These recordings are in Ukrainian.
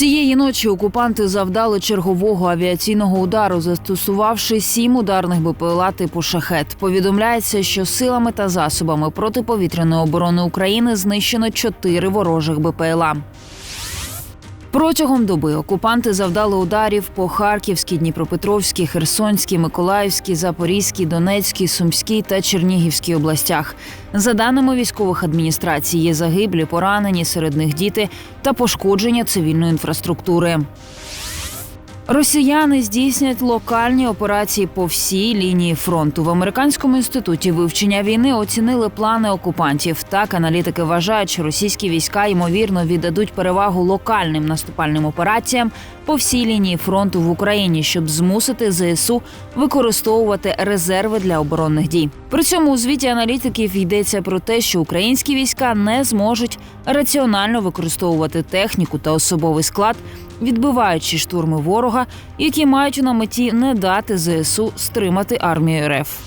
Цієї ночі окупанти завдали чергового авіаційного удару, застосувавши сім ударних БПЛА типу шахет. Повідомляється, що силами та засобами протиповітряної оборони України знищено чотири ворожих БПЛА. Протягом доби окупанти завдали ударів по Харківській, Дніпропетровській, Херсонській, Миколаївській, Запорізькій, Донецькій, Сумській та Чернігівській областях. За даними військових адміністрацій, є загиблі, поранені, серед них діти та пошкодження цивільної інфраструктури. Росіяни здійснять локальні операції по всій лінії фронту. В американському інституті вивчення війни оцінили плани окупантів. Так аналітики вважають, що російські війська ймовірно віддадуть перевагу локальним наступальним операціям по всій лінії фронту в Україні, щоб змусити ЗСУ використовувати резерви для оборонних дій. При цьому у звіті аналітиків йдеться про те, що українські війська не зможуть раціонально використовувати техніку та особовий склад, відбиваючи штурми ворога, які мають на меті не дати ЗСУ стримати армію РФ.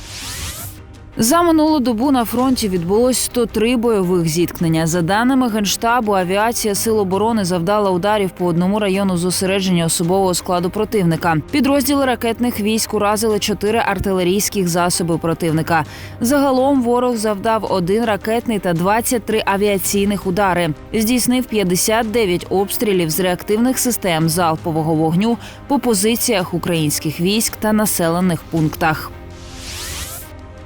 За минулу добу на фронті відбулось 103 бойових зіткнення. За даними генштабу, авіація Сил оборони завдала ударів по одному району зосередження особового складу противника. Підрозділи ракетних військ уразили чотири артилерійських засоби противника. Загалом ворог завдав один ракетний та 23 авіаційних удари. Здійснив 59 обстрілів з реактивних систем залпового вогню по позиціях українських військ та населених пунктах.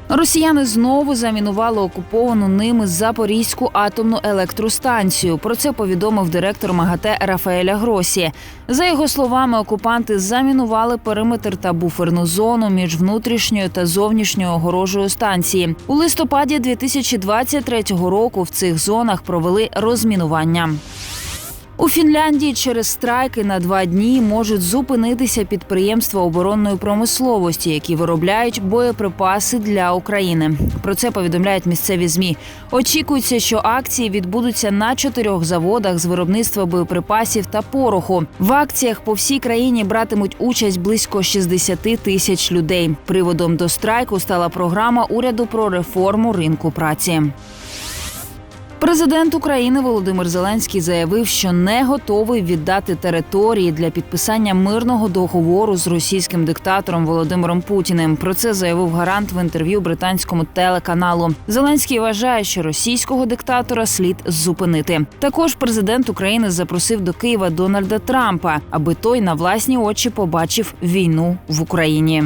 Росіяни знову замінували окуповану ними Запорізьку атомну електростанцію. Про це повідомив директор МАГАТЕ Рафаеля Гросі. За його словами, окупанти замінували периметр та буферну зону між внутрішньою та зовнішньою огорожею станції. У листопаді 2023 року в цих зонах провели розмінування. У Фінляндії через страйки на два дні можуть зупинитися підприємства оборонної промисловості, які виробляють боєприпаси для України. Про це повідомляють місцеві змі. Очікується, що акції відбудуться на чотирьох заводах з виробництва боєприпасів та пороху. В акціях по всій країні братимуть участь близько 60 тисяч людей. Приводом до страйку стала програма уряду про реформу ринку праці. Президент України Володимир Зеленський заявив, що не готовий віддати території для підписання мирного договору з російським диктатором Володимиром Путіним. Про це заявив гарант в інтерв'ю британському телеканалу. Зеленський вважає, що російського диктатора слід зупинити. Також президент України запросив до Києва Дональда Трампа, аби той на власні очі побачив війну в Україні.